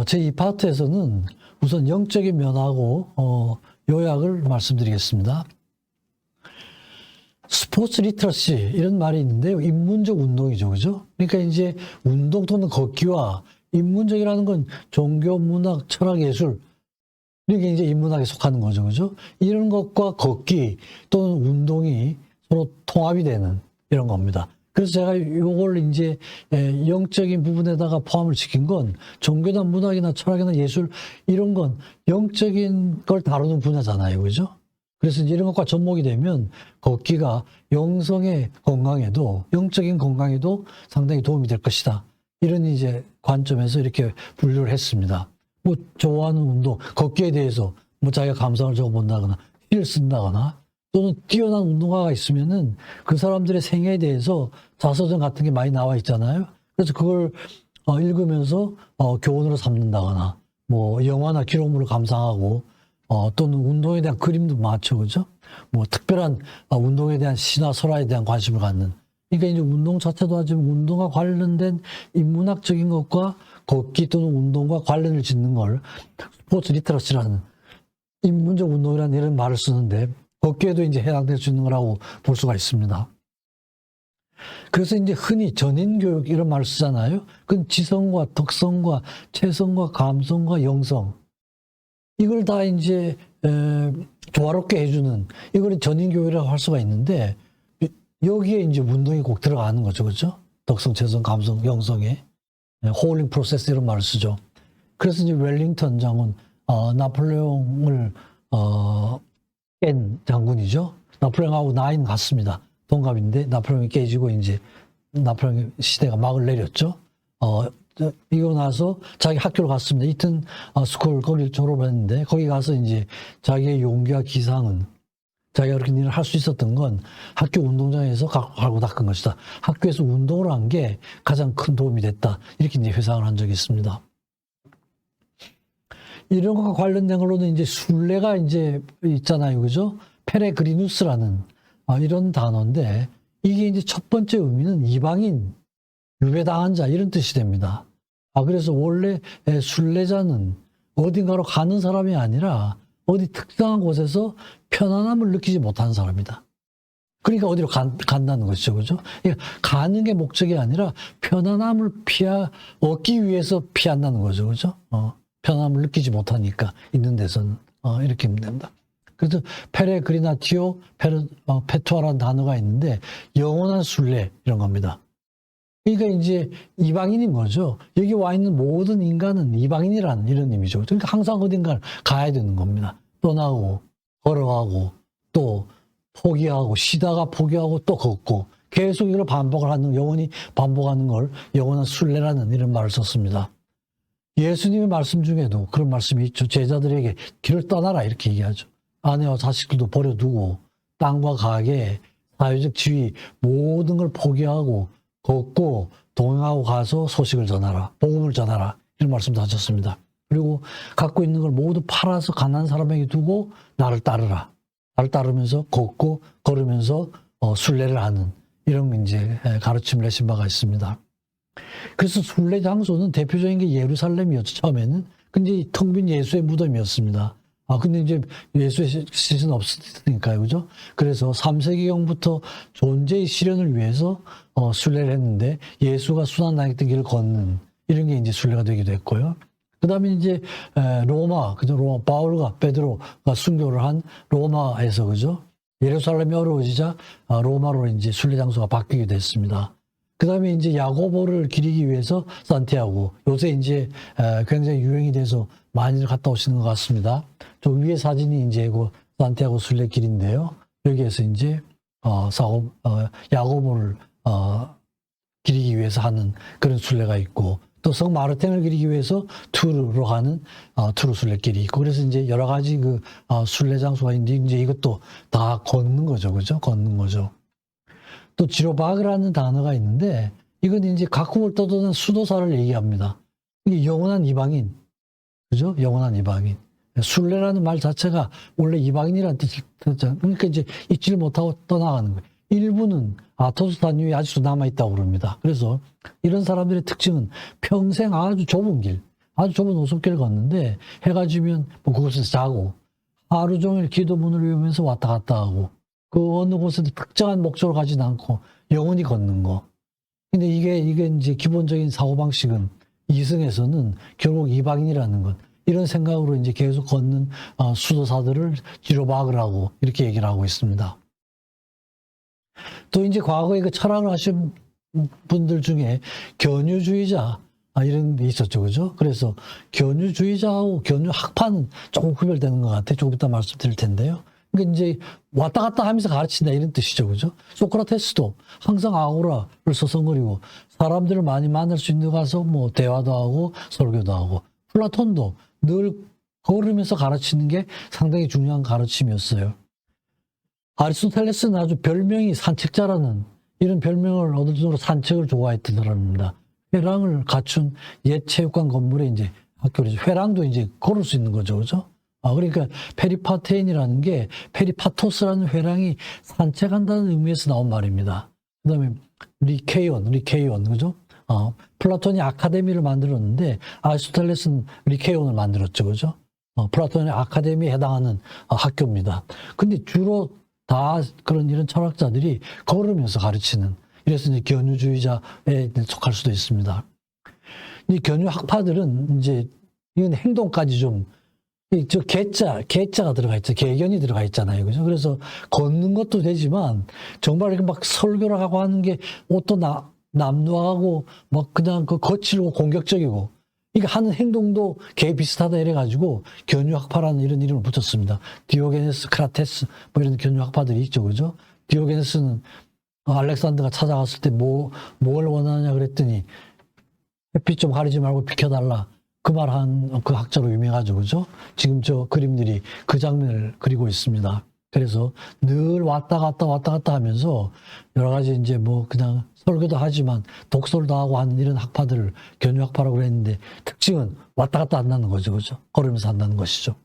어, 제이 파트에서는 우선 영적인 면하고 어, 요약을 말씀드리겠습니다. 스포츠 리터러시 이런 말이 있는데요. 인문적 운동이죠. 그죠? 그러니까 이제 운동 또는 걷기와 인문적이라는 건 종교, 문학, 철학, 예술 이게 이제 인문학에 속하는 거죠. 그죠? 이런 것과 걷기 또는 운동이 서로 통합이 되는 이런 겁니다. 그래서 제가 요걸 이제 에, 영적인 부분에다가 포함을 시킨 건 종교나 문학이나 철학이나 예술 이런 건 영적인 걸 다루는 분야잖아요. 그죠? 그래서 이런 것과 접목이 되면 걷기가 영성의 건강에도 영적인 건강에도 상당히 도움이 될 것이다. 이런 이제 관점에서 이렇게 분류를 했습니다. 뭐 좋아하는 운동, 걷기에 대해서 뭐 자기가 감상을 적어본다거나 힐을 쓴다거나 또는 뛰어난 운동가가 있으면은 그 사람들의 생애에 대해서 자서전 같은 게 많이 나와 있잖아요. 그래서 그걸 어, 읽으면서 어, 교훈으로 삼는다거나 뭐 영화나 기록물을 감상하고 어, 또는 운동에 대한 그림도 많죠, 그죠? 뭐 특별한 어, 운동에 대한 시나 설화에 대한 관심을 갖는. 그러니까 이제 운동 자체도 하지만 운동과 관련된 인문학적인 것과 걷기 또는 운동과 관련을 짓는 걸 스포츠 리터러시라는 인문적 운동이라는 이런 말을 쓰는데 걷기에도 이제 해당될 수 있는 거라고 볼 수가 있습니다. 그래서 이제 흔히 전인교육 이런 말을 쓰잖아요. 그건 지성과 덕성과 체성과 감성과 영성 이걸 다 이제 에, 조화롭게 해주는 이걸 전인교육이라고 할 수가 있는데 여기에 이제 운동이 꼭 들어가는 거죠, 그렇죠? 덕성, 체성, 감성, 영성에 호울링 프로세스 이런 말을 쓰죠. 그래서 이제 웰링턴 장군 어, 나폴레옹을 어, 깬 장군이죠. 나폴레옹하고 나이는 같습니다. 동갑인데 나폴레옹이 깨지고 이제 나폴레옹 시대가 막을 내렸죠. 어, 저, 이거 나서 자기 학교로 갔습니다. 이튼 어, 스쿨 거기를 졸업했는데 거기 가서 이제 자기의 용기와 기상은 자기가 그렇게 일을 할 수 있었던 건 학교 운동장에서 가- 갈고 닦은 것이다. 학교에서 운동을 한 게 가장 큰 도움이 됐다. 이렇게 이제 회상을 한 적이 있습니다. 이런 것과 관련된 걸로는 이제 순례가 이제 있잖아요. 그죠? 페레그리누스라는 아, 이런 단어인데 이게 이제 첫 번째 의미는 이방인, 유배당한 자 이런 뜻이 됩니다. 아, 그래서 원래 에, 순례자는 어딘가로 가는 사람이 아니라 어디 특정한 곳에서 편안함을 느끼지 못하는 사람이다. 그러니까 어디로 간, 간다는 것이죠. 그죠? 그러니까 가는 게 목적이 아니라 편안함을 피하, 얻기 위해서 피한다는 거죠. 그죠? 어, 편안함을 느끼지 못하니까 있는 데서는. 어, 이렇게 된다. 그래서 페레그리나티오, 어, 페투아라는 단어가 있는데 영원한 순례 이런 겁니다. 그러니까 이제 이방인인 거죠. 여기 와 있는 모든 인간은 이방인이라는 이런 의미죠. 그러니까 항상 어딘가를 가야 되는 겁니다. 떠나고, 걸어가고, 또 포기하고, 쉬다가 포기하고, 또 걷고, 계속 이걸 반복을 하는, 영원히 반복하는 걸 영원한 순례라는 이런 말을 썼습니다. 예수님의 말씀 중에도 그런 말씀이 있죠. 제자들에게 길을 떠나라 이렇게 얘기하죠. 아내와 자식들도 버려두고 땅과 가게, 사회적 지위 모든 걸 포기하고 걷고 동행하고 가서 소식을 전하라. 복음을 전하라. 이런 말씀도 하셨습니다. 그리고 갖고 있는 걸 모두 팔아서 가난한 사람에게 두고 나를 따르라. 나를 따르면서 걷고 걸으면서 어, 순례를 하는 이런 이제 가르침을 내신 바가 있습니다. 그래서 순례 장소는 대표적인 게 예루살렘이었죠, 처음에는. 근데 텅 빈 예수의 무덤이었습니다. 아, 근데 이제 예수의 시신 없으니까요, 그죠? 그래서 3세기경부터 존재의 실현을 위해서 어, 순례를 했는데 예수가 순환 다녔던 길을 걷는 이런 게 이제 순례가 되기도 했고요. 그 다음에 이제 에, 로마, 그죠? 로마, 바울과 베드로가 순교를 한 로마에서, 그죠? 예루살렘이 어려워지자 아, 로마로 이제 순례 장소가 바뀌게 됐습니다. 그 다음에 이제 야고보를 기리기 위해서 산티아고 요새 이제 에, 굉장히 유행이 돼서 많이들 갔다 오시는 것 같습니다. 저 위에 사진이 이제 그 산티아고 순례길인데요. 여기에서 이제 어, 사고 어, 야고보를 어, 기리기 위해서 하는 그런 순례가 있고 또 성 마르탱을 기리기 위해서 투르로 가는 어, 투르 순례길이 있고 그래서 이제 여러 가지 그 어, 순례 장소가 있는데 이제 이것도 다 걷는 거죠, 그죠? 걷는 거죠. 또 지로바그라는 단어가 있는데 이건 이제 각국을 떠도는 수도사를 얘기합니다. 이게 영원한 이방인, 그죠? 영원한 이방인. 순례라는 말 자체가 원래 이방인이라는 뜻이 뜻이잖아요. 그러니까 이제 잊지를 못하고 떠나가는 거예요. 일부는 아토스탄 위에 아직도 남아있다고 그럽니다. 그래서 이런 사람들의 특징은 평생 아주 좁은 길, 아주 좁은 오솔길을 걷는데 해가 지면 뭐 그곳에서 자고 하루 종일 기도문을 외우면서 왔다 갔다 하고 그 어느 곳에도 특정한 목적을 가지는 않고 영원히 걷는 거. 근데 이게 이게 이제 기본적인 사고 방식은 이승에서는 결국 이방인이라는 것 이런 생각으로 이제 계속 걷는 어, 수도사들을 지로박을 하고 이렇게 얘기를 하고 있습니다. 또 이제 과거에 그 철학을 하신 분들 중에 견유주의자 아, 이런 게 있었죠, 그죠? 그래서 견유주의자하고 견유학파는 조금 구별되는 것 같아요. 조금 이따 말씀드릴 텐데요. 그러니까 이제 왔다 갔다 하면서 가르친다 이런 뜻이죠, 그죠? 소크라테스도 항상 아우라를 서성거리고 사람들을 많이 만날 수 있는 데 가서 뭐 대화도 하고 설교도 하고 플라톤도 늘 걸으면서 가르치는 게 상당히 중요한 가르침이었어요. 아리스토텔레스는 아주 별명이 산책자라는 이런 별명을 얻을 정도로 산책을 좋아했던 사람입니다. 회랑을 갖춘 옛 체육관 건물에 이제 학교를 회랑도 이제 걸을 수 있는 거죠, 그죠? 아, 그러니까 페리파테인이라는 게 페리파토스라는 회랑이 산책한다는 의미에서 나온 말입니다. 그 다음에 리케이온, 리케이온, 그죠? 어, 플라톤이 아카데미를 만들었는데 아리스토텔레스는 리케이온을 만들었죠, 그죠? 어, 플라톤의 아카데미에 해당하는 어, 학교입니다. 근데 주로 다 그런 이런 철학자들이 걸으면서 가르치는 이래서 이제 견유주의자에 속할 수도 있습니다. 이 견유 학파들은 이제 이건 행동까지 좀이 저 개자, 개자가 들어가 있죠. 개견이 들어가 있잖아요. 그죠? 그래서 걷는 것도 되지만 정말 이렇게 막 설교를 하고 하는 게 옷도 나, 남루하고 막 그냥 그 거칠고 공격적이고 이게 하는 행동도 개 비슷하다 이래가지고 견유학파라는 이런 이름을 붙였습니다. 디오게네스, 크라테스 뭐 이런 견유학파들이 있죠. 그죠? 디오게네스는 알렉산더가 찾아갔을 때 뭐, 뭘 원하냐 그랬더니 햇빛 좀 가리지 말고 비켜달라. 그 말한 그 학자로 유명하죠. 그죠? 지금 저 그림들이 그 장면을 그리고 있습니다. 그래서 늘 왔다 갔다 왔다 갔다 하면서 여러 가지 이제 뭐 그냥 설교도 하지만 독설도 하고 하는 이런 학파들을 견유학파라고 그랬는데 특징은 왔다 갔다 한다는 거죠. 그죠? 걸으면서 한다는 것이죠.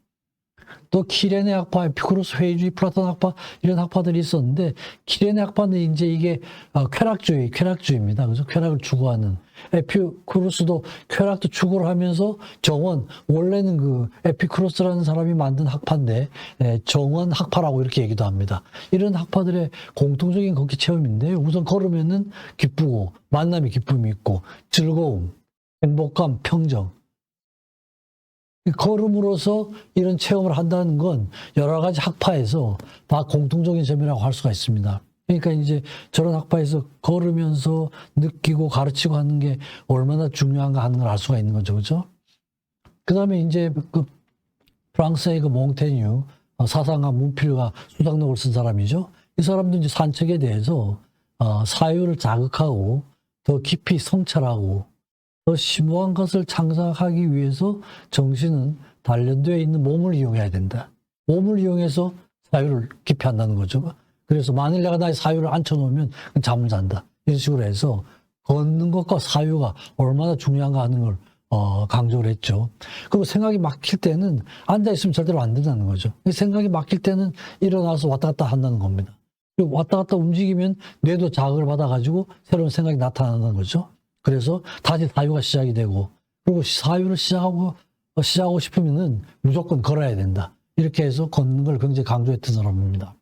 또 키레네 학파, 에피쿠로스 회의주의, 플라톤 학파 이런 학파들이 있었는데 키레네 학파는 이제 이게 어, 쾌락주의, 쾌락주의입니다. 그래서 쾌락을 추구하는 에피쿠로스도 쾌락도 추구를 하면서 정원 원래는 그 에피쿠로스라는 사람이 만든 학파인데 예, 정원 학파라고 이렇게 얘기도 합니다. 이런 학파들의 공통적인 걷기 체험인데 우선 걸으면은 기쁘고 만남이 기쁨이 있고 즐거움, 행복감, 평정 걸음으로써 이런 체험을 한다는 건 여러 가지 학파에서 다 공통적인 점이라고 할 수가 있습니다. 그러니까 이제 저런 학파에서 걸으면서 느끼고 가르치고 하는 게 얼마나 중요한가 하는 걸 알 수가 있는 거죠. 그죠? 그 다음에 이제 그 프랑스의 그 몽테뉴 어, 사상가 문필가 수상록을 쓴 사람이죠. 이 사람도 이제 산책에 대해서 어, 사유를 자극하고 더 깊이 성찰하고 더 심오한 것을 창작하기 위해서 정신은 단련되어 있는 몸을 이용해야 된다. 몸을 이용해서 사유를 깊이 한다는 거죠. 그래서 만일 내가 나의 사유를 앉혀놓으면 잠을 잔다. 이런 식으로 해서 걷는 것과 사유가 얼마나 중요한가 하는 걸 어, 강조를 했죠. 그리고 생각이 막힐 때는 앉아있으면 절대로 안 된다는 거죠. 생각이 막힐 때는 일어나서 왔다 갔다 한다는 겁니다. 그리고 왔다 갔다 움직이면 뇌도 자극을 받아가지고 새로운 생각이 나타나는 거죠. 그래서 다시 사유가 시작이 되고 그리고 사유를 시작하고 어, 시작하고 싶으면은 무조건 걸어야 된다. 이렇게 해서 걷는 걸 굉장히 강조했던 사람입니다.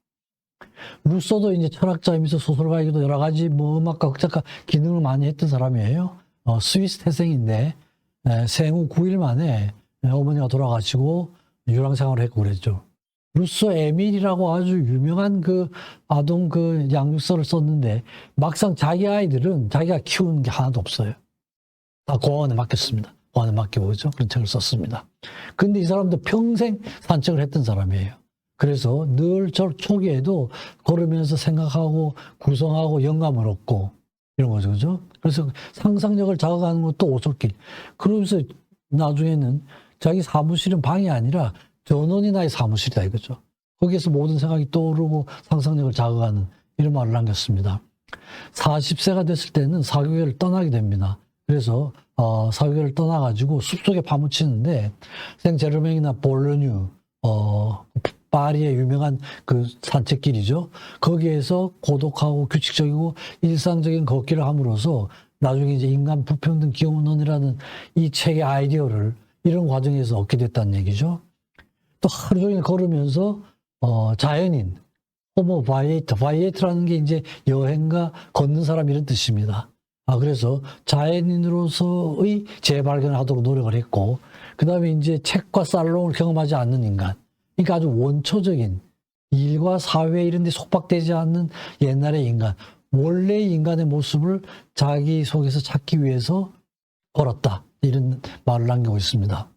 루소도 이제 철학자이면서 소설가이기도 여러 가지 뭐 음악가, 극작가 기능을 많이 했던 사람이에요. 어, 스위스 태생인데 에, 생후 9일 만에 에, 어머니가 돌아가시고 유랑 생활을 했고 그랬죠. 루소 에밀이라고 아주 유명한 그 아동 그 양육서를 썼는데 막상 자기 아이들은 자기가 키우는 게 하나도 없어요. 다 고아원에 맡겼습니다. 고아원에 그죠? 그런 책을 썼습니다. 근데 이 사람도 평생 산책을 했던 사람이에요. 그래서 늘 저 초기에도 걸으면서 생각하고 구성하고 영감을 얻고 이런 거죠. 그죠? 그래서 상상력을 자극하는 것도 오솔길. 그러면서 나중에는 자기 사무실은 방이 아니라 전원이 나의 사무실이다 이거죠. 거기에서 모든 생각이 떠오르고 상상력을 자극하는 이런 말을 남겼습니다. 40세가 됐을 때는 사교계를 떠나게 됩니다. 그래서 어, 사교계를 떠나가지고 숲속에 파묻히는데 생제르맹이나 볼르뉴 어, 파리의 유명한 그 산책길이죠. 거기에서 고독하고 규칙적이고 일상적인 걷기를 함으로써 나중에 이제 인간 불평등 기원론이라는 이 책의 아이디어를 이런 과정에서 얻게 됐다는 얘기죠. 또 하루 종일 걸으면서 어, 자연인, 호모 바이에이터, 바이에이터라는 게 이제 여행가 걷는 사람 이런 뜻입니다. 아, 그래서 자연인으로서의 재발견을 하도록 노력을 했고, 그 다음에 이제 책과 살롱을 경험하지 않는 인간. 그러니까 아주 원초적인 일과 사회 이런 데 속박되지 않는 옛날의 인간, 원래의 인간의 모습을 자기 속에서 찾기 위해서 걸었다. 이런 말을 남기고 있습니다.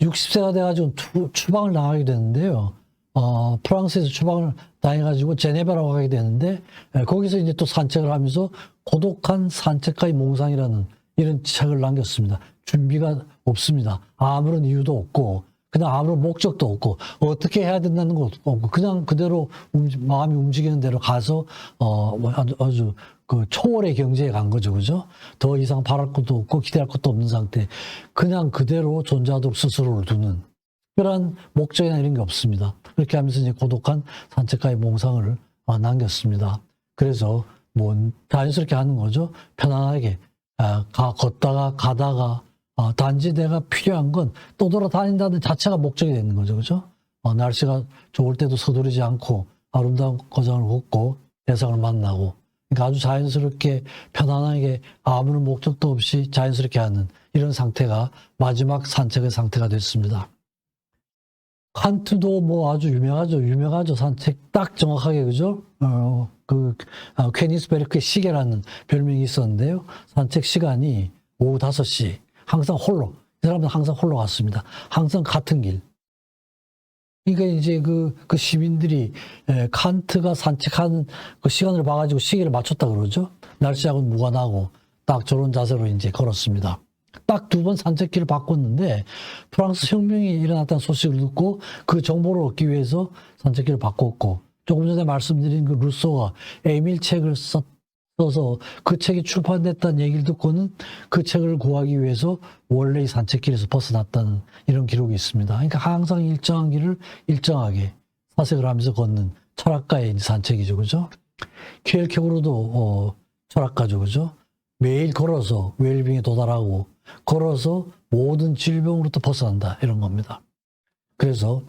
60세가 돼가지고 투- 추방을 당하게 되는데요. 어, 프랑스에서 추방을 당해가지고 제네바라고 가게 되는데 에, 거기서 이제 또 산책을 하면서 고독한 산책가의 몽상이라는 이런 책을 남겼습니다. 준비가 없습니다. 아무런 이유도 없고 그냥 아무런 목적도 없고 어떻게 해야 된다는 것도 없고 그냥 그대로 움직- 마음이 움직이는 대로 가서 어, 뭐 아주, 아주 그 초월의 경지에 간 거죠, 그죠? 더 이상 바랄 것도 없고 기대할 것도 없는 상태. 그냥 그대로 존재하도록 스스로를 두는 특별한 목적이나 이런 게 없습니다. 그렇게 하면서 이제 고독한 산책가의 몽상을 아, 남겼습니다. 그래서 뭐 자연스럽게 하는 거죠. 편안하게 아, 가, 걷다가 가다가 아, 단지 내가 필요한 건 또 돌아다닌다는 자체가 목적이 되는 거죠. 그죠? 어, 날씨가 좋을 때도 서두르지 않고 아름다운 거장을 걷고 대상을 만나고 그러니까 아주 자연스럽게 편안하게 아무런 목적도 없이 자연스럽게 하는 이런 상태가 마지막 산책의 상태가 됐습니다. 칸트도 뭐 아주 유명하죠. 유명하죠. 산책 딱 정확하게 그죠? 어, 그 아, 퀘니스베르크의 시계라는 별명이 있었는데요. 산책 시간이 오후 5시 항상 홀로 이 사람은 항상 홀로 갔습니다. 항상 같은 길. 그러니까 이제 그, 그 시민들이 에, 칸트가 산책하는 그 시간을 봐가지고 시계를 맞췄다 그러죠. 날씨하고는 무관하고 딱 저런 자세로 이제 걸었습니다. 딱 두 번 산책길을 바꿨는데 프랑스 혁명이 일어났다는 소식을 듣고 그 정보를 얻기 위해서 산책길을 바꿨고 조금 전에 말씀드린 그 루소가 에밀 책을 썼, 써서 그 책이 출판됐다는 얘기를 듣고는 그 책을 구하기 위해서 원래의 산책길에서 벗어났다는 이런 기록이 있습니다. 그러니까 항상 일정한 길을 일정하게 사색을 하면서 걷는 철학가의 산책이죠. 그죠? 퀴엘케고로도 어, 철학가죠. 그죠? 매일 걸어서 웰빙에 도달하고 걸어서 모든 질병으로부터 벗어난다. 이런 겁니다. 그래서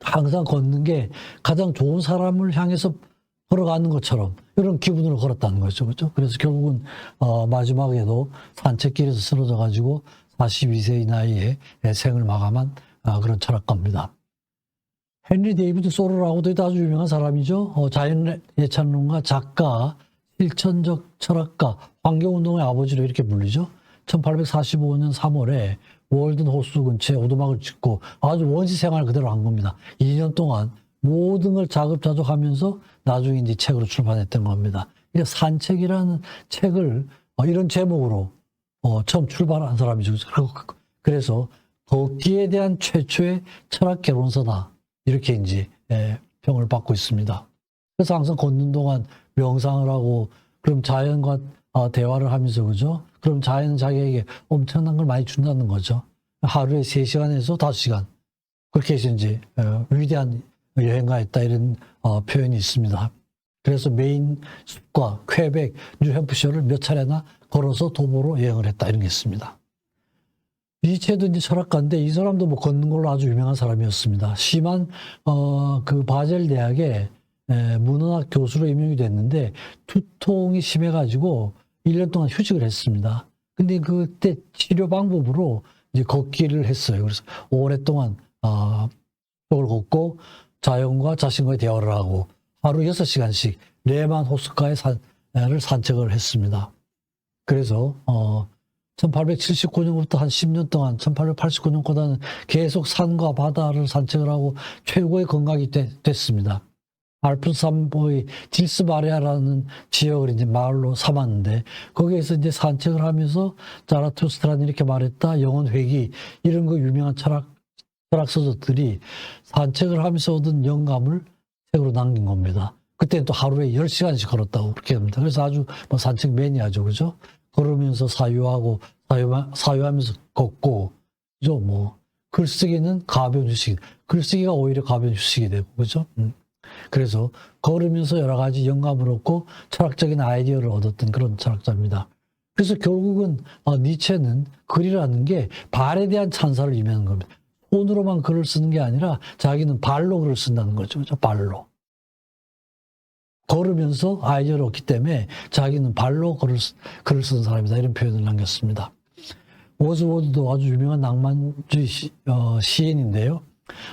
항상 걷는 게 가장 좋은 사람을 향해서 걸어가는 것처럼 이런 기분으로 걸었다는 거죠. 그렇죠? 그래서 결국은 어, 마지막에도 산책길에서 쓰러져 가지고 42세의 나이에 생을 마감한 아, 그런 철학가입니다. 헨리 데이비드 소로라고도 아주 유명한 사람이죠. 어, 자연 예찬론가, 작가, 실천적 철학가, 환경운동의 아버지로 이렇게 불리죠. 1845년 3월에 월든 호수 근처에 오두막을 짓고 아주 원시 생활을 그대로 한 겁니다. 2년 동안 모든 걸 자급자족하면서 나중에 이제 책으로 출판했던 겁니다. 이게 산책이라는 책을 어, 이런 제목으로 어, 처음 출발한 사람이죠. 그리고 그- 그래서 걷기에 대한 최초의 철학 개론서다. 이렇게 이제 예, 평을 받고 있습니다. 그래서 항상 걷는 동안 명상을 하고 그럼 자연과 어, 대화를 하면서 그죠? 그럼 자연은 자기에게 엄청난 걸 많이 준다는 거죠. 하루에 3시간에서 5시간. 그렇게 해서 이제 어, 위대한 여행가였다 이런 어, 표현이 있습니다. 그래서 메인 숲과 퀘벡, 뉴햄프셔를 몇 차례나 걸어서 도보로 여행을 했다 이런 게 있습니다. 니체도 이제 철학가인데 이 사람도 뭐 걷는 걸로 아주 유명한 사람이었습니다. 심한 어, 그 바젤 대학에 에, 문헌학 교수로 임명이 됐는데 두통이 심해가지고 1년 동안 휴직을 했습니다. 근데 그때 치료 방법으로 이제 걷기를 했어요. 그래서 오랫동안 아, 쪽을 걷고 자연과 자신과의 대화를 하고 하루 6시간씩 레만 호숫가에 산을 산책을 했습니다. 그래서 어 1879년부터 한 10년 동안 1889년보다는 계속 산과 바다를 산책을 하고 최고의 건강이 되- 됐습니다. 알프스 산보의 딜스바레아라는 지역을 이제 마을로 삼았는데 거기에서 이제 산책을 하면서 자라투스트라는 이렇게 말했다 영혼 회귀 이런 거 유명한 철학 철학 서적들이 산책을 하면서 얻은 영감을 책으로 남긴 겁니다. 그때는 또 하루에 10시간씩 걸었다고 그렇게 합니다. 그래서 아주 뭐 산책 매니아죠. 그죠? 걸으면서 사유하고 사유, 사유하면서 걷고 그죠? 뭐 글쓰기는 가벼운 휴식. 글쓰기가 오히려 가벼운 휴식이 되고 그죠? 음. 그래서 걸으면서 여러 가지 영감을 얻고 철학적인 아이디어를 얻었던 그런 철학자입니다. 그래서 결국은 어, 니체는 글이라는 게 발에 대한 찬사를 의미하는 겁니다. 손으로만 글을 쓰는 게 아니라 자기는 발로 글을 쓴다는 거죠. 그죠? 발로. 걸으면서 아이디어를 얻기 때문에 자기는 발로 글을, 쓰- 글을 쓰는 사람이다. 이런 표현을 남겼습니다. 워즈워드도 아주 유명한 낭만주의 시, 어, 시인인데요.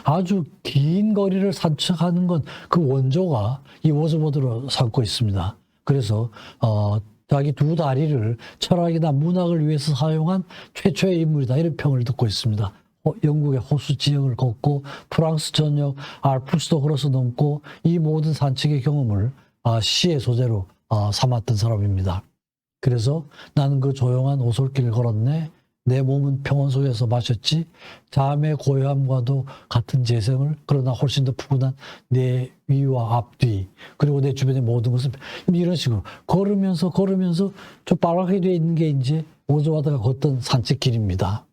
아주 긴 거리를 산책하는 건 그 원조가 이 워즈워드로 삼고 있습니다. 그래서 어, 자기 두 다리를 철학이나 문학을 위해서 사용한 최초의 인물이다 이런 평을 듣고 있습니다. 어, 영국의 호수 지역을 걷고 프랑스 전역 알프스도 걸어서 넘고 이 모든 산책의 경험을 아, 시의 소재로 아, 삼았던 사람입니다. 그래서 나는 그 조용한 오솔길을 걸었네. 내 몸은 평온 속에서 마셨지. 잠의 고요함과도 같은 재생을 그러나 훨씬 더 푸근한 내 위와 앞뒤 그리고 내 주변의 모든 것은 이런 식으로 걸으면서 걸으면서 저 빨갛게 되어 있는 게 이제 오즈와드가 걷던 산책길입니다.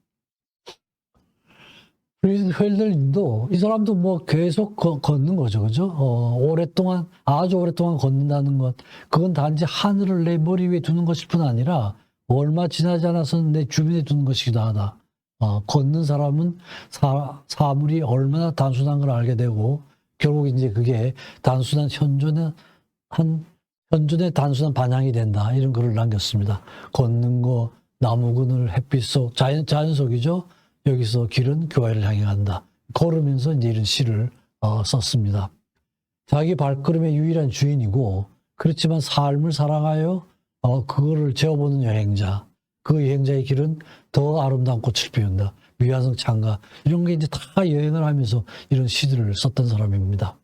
헬들님도 이 사람도 뭐 계속 거- 걷는 거죠, 그죠? 어, 오랫동안 아주 오랫동안 걷는다는 것, 그건 단지 하늘을 내 머리 위에 두는 것일 뿐 아니라 얼마 지나지 않아서는 내 주변에 두는 것이기도 하다. 어, 걷는 사람은 사, 사물이 얼마나 단순한 걸 알게 되고 결국 이제 그게 단순한 현존의 한 현존의 단순한 반향이 된다 이런 글을 남겼습니다. 걷는 거 나무 그늘 햇빛 속 자연 자연 속이죠. 여기서 길은 교회를 향해 간다. 걸으면서 이제 이런 시를 어, 썼습니다. 자기 발걸음의 유일한 주인이고 그렇지만 삶을 사랑하여 어, 그거를 재어보는 여행자. 그 여행자의 길은 더 아름다운 꽃을 피운다. 미완성 창가 이런 게 이제 다 여행을 하면서 이런 시들을 썼던 사람입니다.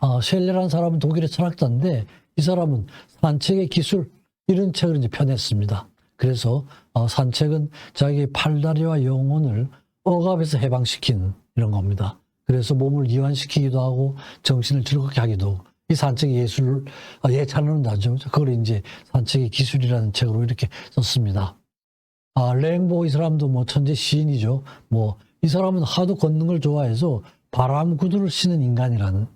아, 셸레라는 사람은 독일의 철학자인데 이 사람은 산책의 기술 이런 책을 이제 펴냈습니다. 그래서 어, 산책은 자기의 팔다리와 영혼을 억압에서 해방시키는 이런 겁니다. 그래서 몸을 이완시키기도 하고 정신을 즐겁게 하기도 이 산책의 예술을 어, 예찬하는 나죠. 그걸 이제 산책의 기술이라는 책으로 이렇게 썼습니다. 아, 랭보 이 사람도 뭐 천재 시인이죠. 뭐 이 사람은 하도 걷는 걸 좋아해서 바람 구두를 신은 인간이라는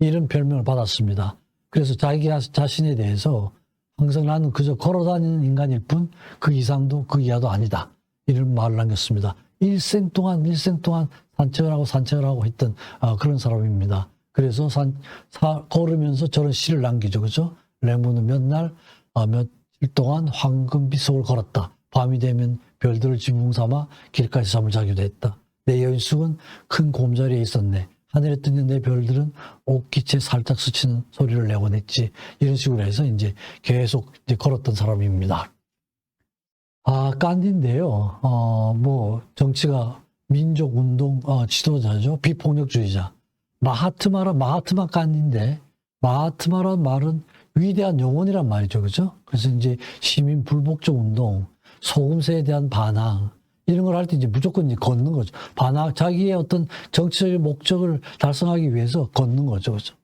이런 별명을 받았습니다. 그래서 자기 자신에 대해서 항상 나는 그저 걸어 다니는 인간일 뿐 그 이상도 그 이하도 아니다. 이런 말을 남겼습니다. 일생 동안 일생 동안 산책을 하고 산책을 하고 했던 아, 그런 사람입니다. 그래서 산, 사, 걸으면서 저런 시를 남기죠. 그죠? 레몬은 몇 날, 아, 며칠 동안 황금빛 속을 걸었다. 밤이 되면 별들을 지붕 삼아 길까지 잠을 자기도 했다. 내 여인숙은 큰 곰자리에 있었네. 하늘에 뜨는 내 별들은 옷깃에 살짝 스치는 소리를 내곤 했지. 이런 식으로 해서 이제 계속 이제 걸었던 사람입니다. 아, 깐디인데요. 어, 뭐, 정치가 민족 운동 어, 지도자죠. 비폭력주의자. 마하트마라, 마하트마 깐디인데, 마하트마란 말은 위대한 영혼이란 말이죠. 그죠? 그래서 이제 시민 불복종 운동, 소금세에 대한 반항, 이런 걸 할 때 이제 무조건 이제 걷는 거죠. 반항, 자기의 어떤 정치적인 목적을 달성하기 위해서 걷는 거죠. 그죠?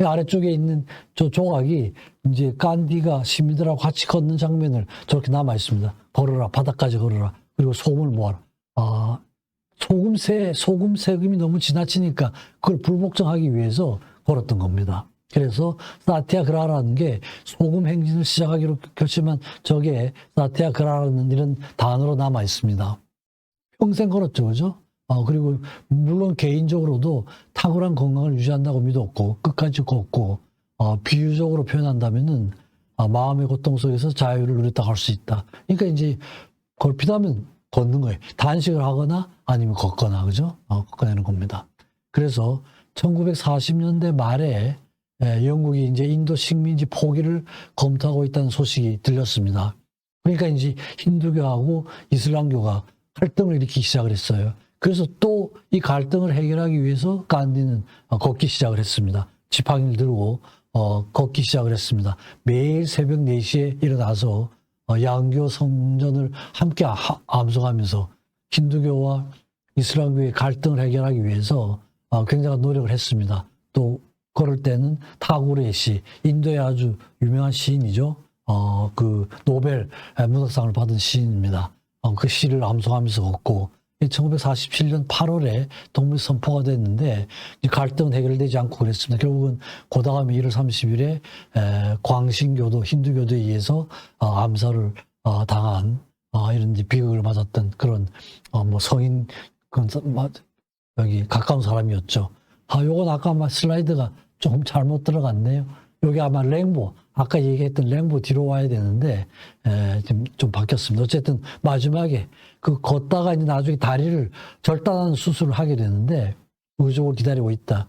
이 아래쪽에 있는 저 조각이 이제 깐디가 시민들하고 같이 걷는 장면을 저렇게 남아 있습니다. 걸어라, 바닥까지 걸어라. 그리고 소금을 모아라. 아, 소금세, 소금 세금이 너무 지나치니까 그걸 불복종하기 위해서 걸었던 겁니다. 그래서 사티아그라라는 게 소금 행진을 시작하기로 결심한 저게 사티아그라라는 이런 단어로 남아 있습니다. 평생 걸었죠, 그죠? 어, 그리고 물론 개인적으로도 탁월한 건강을 유지한다고 믿었고 끝까지 걷고 어, 비유적으로 표현한다면은 아, 마음의 고통 속에서 자유를 누렸다 할 수 있다. 그러니까 이제 걸피다면 걷는 거예요. 단식을 하거나 아니면 걷거나 그죠? 어, 걷거나는 겁니다. 그래서 1940년대 말에 예, 영국이 이제 인도 식민지 포기를 검토하고 있다는 소식이 들렸습니다. 그러니까 이제 힌두교하고 이슬람교가 갈등을 일으키기 시작을 했어요. 그래서 또 이 갈등을 해결하기 위해서 간디는 어, 걷기 시작을 했습니다. 지팡이를 들고 어, 걷기 시작을 했습니다. 매일 새벽 4시에 일어나서 어, 양교 성전을 함께 하- 암송하면서 힌두교와 이슬람교의 갈등을 해결하기 위해서 어, 굉장한 노력을 했습니다. 또 그럴 때는 타구레 시, 인도의 아주 유명한 시인이죠. 어, 그 노벨 문학상을 받은 시인입니다. 어, 그 시를 암송하면서 걷고 1947년 8월에 독립 선포가 됐는데 이 갈등은 해결되지 않고 그랬습니다. 결국은 그 다음에 1월 30일에 에, 광신교도 힌두교도에 의해서 어, 암살을 어, 당한 어, 이런 비극을 맞았던 그런 어, 뭐 성인 여기 가까운 사람이었죠. 아, 요건 아까 슬라이드가 조금 잘못 들어갔네요. 요게 아마 랭보, 아까 얘기했던 랭보 뒤로 와야 되는데, 에, 지금 좀 바뀌었습니다. 어쨌든 마지막에 그 걷다가 이제 나중에 다리를 절단하는 수술을 하게 되는데, 의족을 기다리고 있다.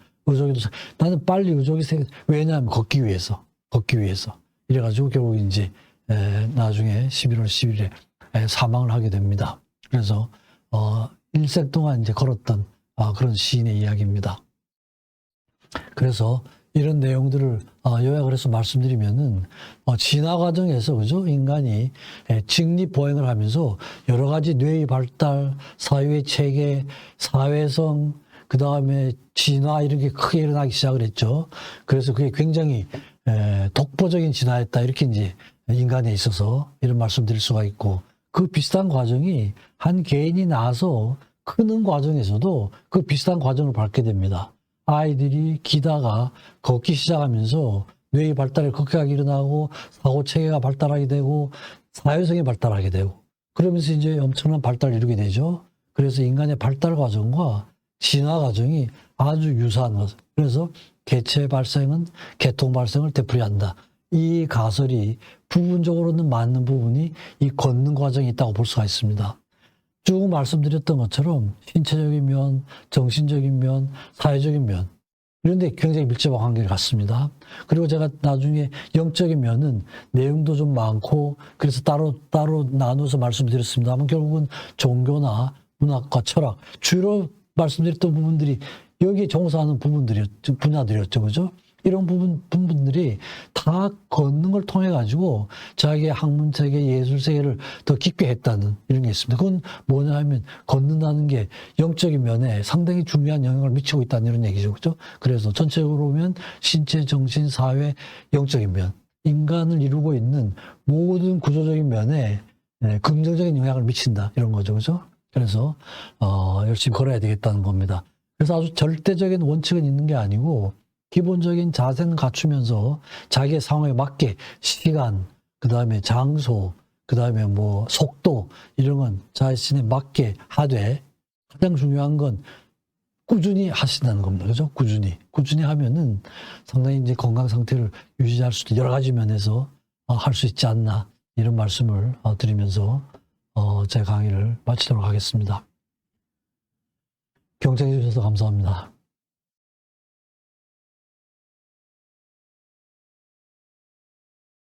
사- 나는 빨리 의족이 생, 왜냐하면 걷기 위해서, 걷기 위해서. 이래가지고 결국 이제, 에, 나중에 11월 10일에 사망을 하게 됩니다. 그래서, 어, 일생 동안 이제 걸었던 아, 그런 시인의 이야기입니다. 그래서 이런 내용들을 어, 요약을 해서 말씀드리면은 어, 진화 과정에서 그죠 인간이 에, 직립 보행을 하면서 여러 가지 뇌의 발달, 사회 체계, 사회성, 그 다음에 진화 이런 게 크게 일어나기 시작을 했죠. 그래서 그게 굉장히 에, 독보적인 진화였다 이렇게 이제 인간에 있어서 이런 말씀드릴 수가 있고 그 비슷한 과정이 한 개인이 나서 크는 과정에서도 그 비슷한 과정을 밟게 됩니다. 아이들이 기다가 걷기 시작하면서 뇌의 발달이 급격하게 일어나고 사고 체계가 발달하게 되고 사회성이 발달하게 되고 그러면서 이제 엄청난 발달을 이루게 되죠. 그래서 인간의 발달 과정과 진화 과정이 아주 유사한 것. 그래서 개체 발생은 개통 발생을 되풀이한다. 이 가설이 부분적으로는 맞는 부분이 이 걷는 과정이 있다고 볼 수가 있습니다. 쭉 말씀드렸던 것처럼 신체적인 면, 정신적인 면, 사회적인 면 이런데 굉장히 밀접한 관계를 갖습니다. 그리고 제가 나중에 영적인 면은 내용도 좀 많고 그래서 따로 따로 나눠서 말씀드렸습니다만 결국은 종교나 문학과 철학 주로 말씀드렸던 부분들이 여기에 종사하는 부분들이었죠 분야들이었죠 그죠? 이런 부분 부분들이 다 걷는 걸 통해 가지고 자기의 학문 세계, 예술 세계를 더 깊게 했다는 이런 게 있습니다. 그건 뭐냐 하면 걷는다는 게 영적인 면에 상당히 중요한 영향을 미치고 있다는 이런 얘기죠. 그죠? 그래서 전체적으로 보면 신체, 정신, 사회, 영적인 면, 인간을 이루고 있는 모든 구조적인 면에 네, 긍정적인 영향을 미친다. 이런 거죠. 그죠? 그래서, 어, 열심히 걸어야 되겠다는 겁니다. 그래서 아주 절대적인 원칙은 있는 게 아니고, 기본적인 자세는 갖추면서 자기의 상황에 맞게 시간, 그 다음에 장소, 그 다음에 뭐 속도, 이런 건 자신에 맞게 하되, 가장 중요한 건 꾸준히 하신다는 겁니다. 그죠? 꾸준히. 꾸준히 하면은 상당히 이제 건강 상태를 유지할 수도 여러 가지 면에서 어, 할수 있지 않나. 이런 말씀을 어, 드리면서 어, 제 강의를 마치도록 하겠습니다. 경청해 주셔서 감사합니다.